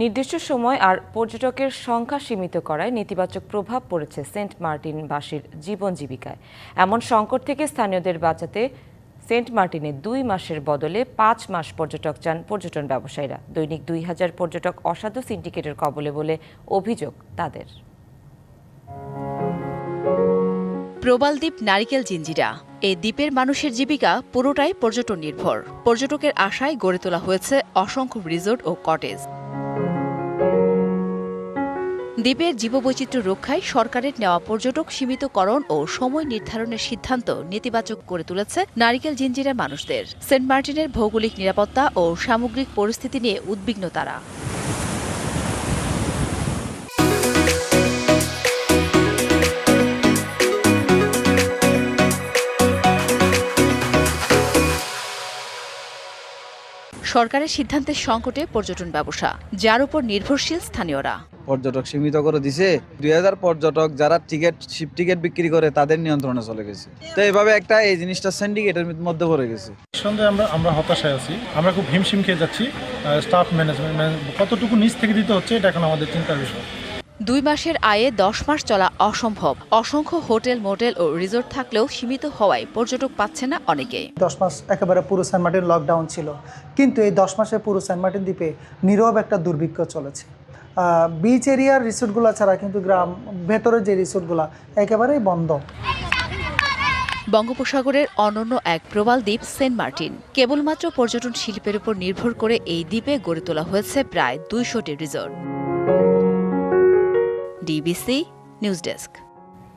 নির্দিষ্ট সময় আর পর্যটকের সংখ্যা সীমিত করায় নেতিবাচক প্রভাব পড়েছে সেন্ট মার্টিনবাসীর জীবন জীবিকায়। এমন সংকট থেকে স্থানীয়দের বাঁচাতে সেন্ট মার্টিনে দুই মাসের বদলে পাঁচ মাস পর্যটক চান পর্যটন ব্যবসায়ীরা। দৈনিক দুই হাজার পর্যটক অসাধু সিন্ডিকেটের কবলে বলে অভিযোগ তাদের। প্রবালদ্বীপ নারিকেল জিঞ্জিরা, এই দ্বীপের মানুষের জীবিকা পুরোটাই পর্যটন নির্ভর। পর্যটকের আশায় গড়ে তোলা হয়েছে অসংখ্য রিসোর্ট ও কটেজ। দ্বীপের জীববৈচিত্র্য রক্ষায় সরকারের নেওয়া পর্যটক সীমিতকরণ ও সময় নির্ধারণের সিদ্ধান্ত নেতিবাচক করে তুলেছে নারিকেল জিঞ্জিরার মানুষদের। সেন্ট মার্টিনের ভৌগোলিক নিরাপত্তা ও সামগ্রিক পরিস্থিতি নিয়ে উদ্বিগ্ন তারা। সরকারের সিদ্ধান্তের সংকটে পর্যটন ব্যবসা, যার উপর নির্ভরশীল স্থানীয়রা। পর্যটক সীমিত করে দিছে। দুই হাজার পর্যটক যারা টিকিট শিপ টিকিট বিক্রি করে তাদের নিয়ন্ত্রণে চলে গেছে। তো এইভাবে একটা এই জিনিসটা সিন্ডিকেটের মধ্যে পড়ে গেছে। সন্দেহে আমরা আমরা হতাশায় আছি। আমরা খুব হিমশিম খেয়ে যাচ্ছি স্টাফ ম্যানেজমেন্ট কতটুকু নিচ থেকে দিতে হচ্ছে এটা এখন আমাদের চিন্তার বিষয়। দুই মাসের আয়ে দশ মাস চলা অসম্ভব। অসংখ্য হোটেল মোটেল ও রিসোর্ট থাকলেও সীমিত হওয়ায় পর্যটক পাচ্ছে না অনেকেই দশ মাস একেবারে পুরো সেন্ট মার্টিন লকডাউন ছিল। কিন্তু এই দশ মাসে পুরো সেন্ট মার্টিন দ্বীপে নীরব একটা দুর্ভিক্ষ চলেছে। বিচ এরিয়ার রিসোর্টগুলো ছাড়া কিন্তু গ্রাম, ভেতরের যে রিসোর্টগুলো একেবারেই বন্ধ। বঙ্গোপসাগরের অনন্য এক প্রবাল দ্বীপ সেন্ট মার্টিন। কেবলমাত্র পর্যটন শিল্পের উপর নির্ভর করে এই দ্বীপে গড়ে তোলা হয়েছে প্রায় দুইশোটি রিসোর্ট ডিবিসি নিউজ ডেস্ক